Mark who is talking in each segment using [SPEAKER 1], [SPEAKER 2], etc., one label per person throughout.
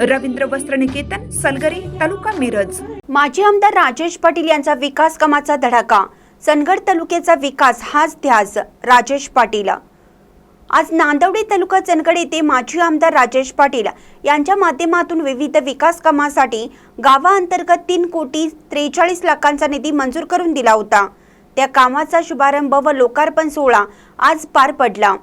[SPEAKER 1] रवींद्र वस्त्र निकेतन सलगरी तालुका मिरज.
[SPEAKER 2] माजी आमदार राजेश पाटील यांचा विकास कामाचा धडाका. सनगड तालुक्याचा विकास हाच ध्यास राजेश पाटील. आज नांदवडी तालुका चंदगड येथे माजी आमदार राजेश पाटील यांच्या माध्यमातून विविध विकास कामासाठी गावाअंतर्गत तीन कोटी त्रेचाळीस लाखांचा निधी मंजूर करून दिला होता. त्या कामाचा शुभारंभ व लोकार्पण सोहळा आज पार पडला.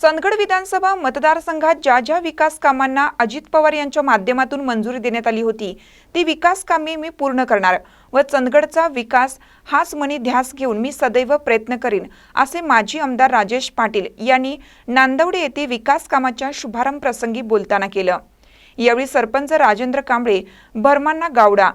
[SPEAKER 3] चंदगड विधानसभा मतदारसंघात ज्या ज्या विकास कामांना अजित पवार यांच्या माध्यमातून मंजुरी देण्यात आली होती ती विकास कामे मी पूर्ण करणार व चंदगडचा विकास हाच मनी ध्यास घेऊन मी सदैव प्रयत्न करीन असे माजी आमदार राजेश पाटील यांनी नांदवडे येथे विकास कामाच्या शुभारंभ प्रसंगी बोलताना केलं. यावेळी सरपंच राजेंद्र कांबळे भरमांना गावडा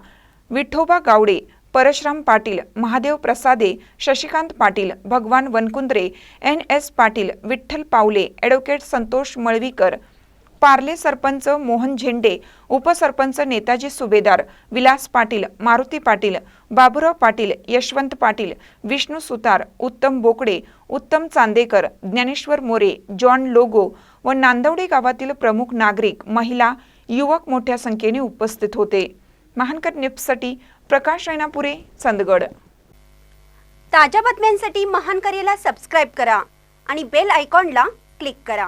[SPEAKER 3] Vithoba Gawade Parshuram Patil Mahadev Prasade Shashikant Patil Bhagwan Vankundre N S Patil Vitthal Pawale advocate Santosh Malvikar Parle sarpanch Mohan Zende upsarpanch Netaji सुभेदार विलास पाटील मारुती पाटील बाबुराव पाटील यशवंत पाटील विष्णू सुतार उत्तम बोकडे उत्तम चांदेकर ज्ञानेश्वर मोरे जॉन लोगो व नांदवडे गावातील प्रमुख नागरिक महिला युवक मोठ्या संख्येने उपस्थित होते. महानकर निप्ससाठी प्रकाश रैनापुरे चंदगड.
[SPEAKER 2] ताज्या बातम्यांसाठी महान करेला सबस्क्राईब करा आणि बेल आयकॉनला क्लिक करा.